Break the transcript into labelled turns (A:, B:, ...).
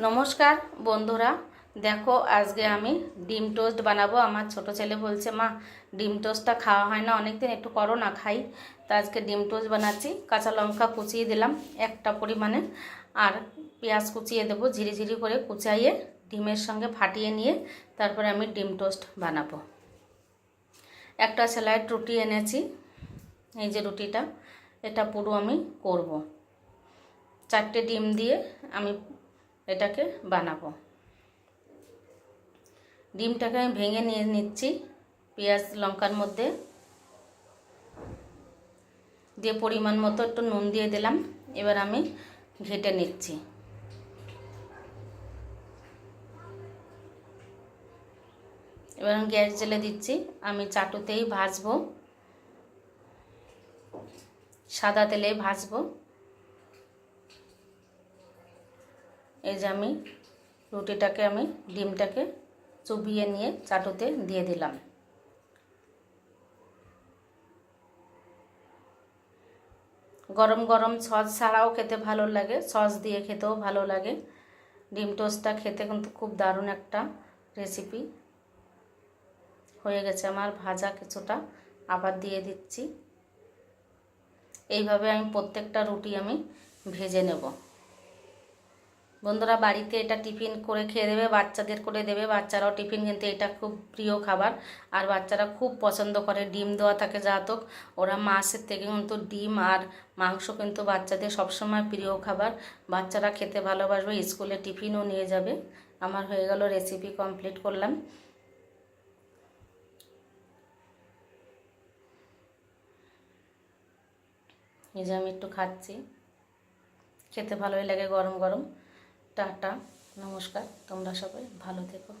A: নমস্কার, বন্ধুরা। দেখো, আজকে আমি ডিম টোস্ট বানাবো। আমার ছোট ছেলে বলছে, মা, ডিম টোস্টটা খাওয়া হয় না, অনেকদিন একটু করো না, খাই। তা আজকে ডিম টোস্ট বানাচ্ছি। কাঁচা লঙ্কা কুচিয়ে দিলাম একটা পরিমাণে, আর পেঁয়াজ কুচিয়ে দেবো ঝিরি ঝিরি করে কুচাইয়ে ডিমের সঙ্গে ফাটিয়ে নিয়ে তারপরে আমি ডিম টোস্ট বানাবো। একটা স্যালাইড রুটি এনেছি, এই যে রুটিটা, এটা পুরো আমি করব। চারটে ডিম দিয়ে আমি এটাকে বানাবো। ডিমটাকে আমি ভেঙে নিয়ে নিচ্ছি পেঁয়াজ, লঙ্কার মধ্যে। দিয়ে পরিমাণ মতো একটু নুন দিয়ে দিলাম, এবার আমি ঘেটে নিচ্ছি। এবার আমি গ্যাস জেলে দিচ্ছি, আমি চাটুতেই ভাজবো। সাদা তেলে ভাজবো। এই যে আমি রুটিটাকে, আমি ডিমটাকে চুবিয়ে নিয়ে চাটুতে দিয়ে দিলাম। গরম গরম সস ছাড়াও খেতে ভালো লাগে, সস দিয়ে খেতেও ভালো লাগে। ডিম টোস্টটা খেতে কিন্তু খুব দারুণ একটা রেসিপি হয়ে গেছে আমার ভাজা কিছুটা, আবার দিয়ে দিচ্ছি। এইভাবে আমি প্রত্যেকটা রুটি আমি ভেজে নেব। বন্ধুরা বাড়িতে এটা টিফিন করে খেয়ে দেবে, বাচ্চাদের করে দেবে। বাচ্চারাও টিফিন কিন্তু এটা খুব প্রিয় খাবার। আর বাচ্চারা খুব পছন্দ করে, ডিম দেওয়া থাকে যাতক ওরা মাছের থেকে কিন্তু ডিম আর মাংস কিন্তু বাচ্চাদের সবসময় প্রিয় খাবার। বাচ্চারা খেতে ভালোবাসবে, স্কুলে টিফিনও নিয়ে যাবে। আমার হয়ে গেল রেসিপি কমপ্লিট করলাম। এই যে আমি একটু খাচ্ছি। খেতে ভালোই লাগে গরম গরম। টাটা নমস্কার তোমরা সবাই ভালো থেকো।